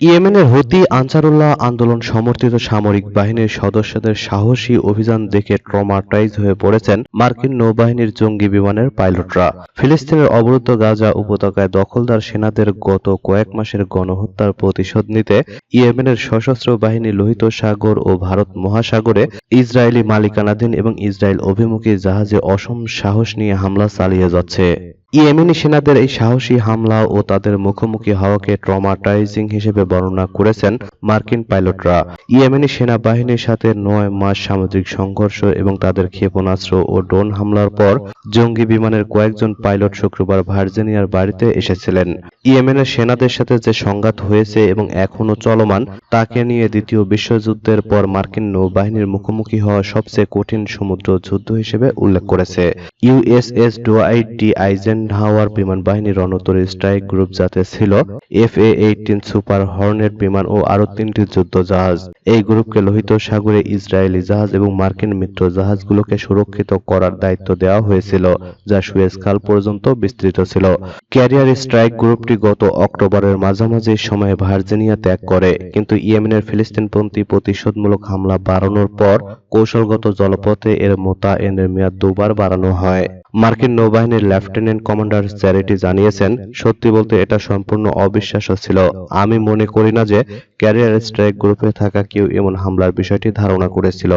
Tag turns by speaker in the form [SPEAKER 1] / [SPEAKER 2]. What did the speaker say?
[SPEAKER 1] ইয়েমেনের হুতি আনসারুল্লাহ আন্দোলন সমর্থিত সামরিক বাহিনীর সদস্যদের সাহসী অভিযান দেখে ট্রমাটাইজ হয়ে পড়েছেন মার্কিন নৌবাহিনীর জঙ্গি বিমানের পাইলটরা। ফিলিস্তিনের অবরুদ্ধ গাজা উপত্যকায় দখলদার সেনাদের গত কয়েক মাসের গণহত্যার প্রতিশোধ নিতে ইয়েমেনের সশস্ত্র বাহিনী লোহিত সাগর ও ভারত মহাসাগরে ইসরায়েলি মালিকানাধীন এবং ইসরায়েল অভিমুখী জাহাজে অসম সাহস নিয়ে হামলা চালিয়ে যাচ্ছে। ইয়েমেনি সেনাদের এই সাহসী হামলা ও তাদের মুখোমুখি হওয়াকে ট্রমাটাইজিং হিসেবে বর্ণনা করেছেন মার্কিন পাইলটরা। ইয়েমেনি সেনাবাহিনীর সাথে নয় মাস সামুদ্রিক সংঘর্ষ এবং তাদের ক্ষেপণাস্ত্র ও ড্রোন হামলার পর জঙ্গি বিমানের কয়েকজন পাইলট শুক্রবার ভার্জিনিয়ার বাড়িতে এসেছিলেন। ইয়েমেনের সেনাদের সাথে যে সংঘাত হয়েছে এবং এখনও চলমান, তাকে নিয়ে দ্বিতীয় বিশ্বযুদ্ধের পর মার্কিন নৌবাহিনীর মুখোমুখি হওয়া সবচেয়ে কঠিন সমুদ্র যুদ্ধ হিসেবে উল্লেখ করেছে। ইউএসএস ডোয়াইট আইজেনহাওয়ার বিমান বাহিনীর রণতরী স্ট্রাইক গ্রুপ যাতে ছিল F A eighteen super hornet বিমান ও আরও তিনটি যুদ্ধ জাহাজ। এই গ্রুপকে লোহিত সাগরে ইসরায়েলি জাহাজ এবং মার্কিন মিত্র জাহাজগুলোকে সুরক্ষিত করার দায়িত্ব দেওয়া হয়েছিল, যা সুয়েজ খাল পর্যন্ত বিস্তৃত ছিল। ক্যারিয়ার স্ট্রাইক গ্রুপটি গত অক্টোবরের মাঝামাঝি সময়ে ভার্জিনিয়া ত্যাগ করে, কিন্তু ইয়েমেনের ফিলিস্তিনপন্থী প্রতিশোধমূলক হামলা বাড়ানোর পর কৌশলগত জলপথে এর মোতায়েনের মেয়াদ দুবার বাড়ানো হয়। মার্কিন নৌবাহিনীর লেফটেন্যান্ট কমান্ডার চ্যারিটি জানিয়েছেন, সত্যি বলতে এটা সম্পূর্ণ অবিশ্বাস্য ছিল। আমি মনে করি না যে ক্যারিয়ার স্ট্রাইক গ্রুপে থাকা কেউ এমন হামলার বিষয়টি ধারণা করেছিল।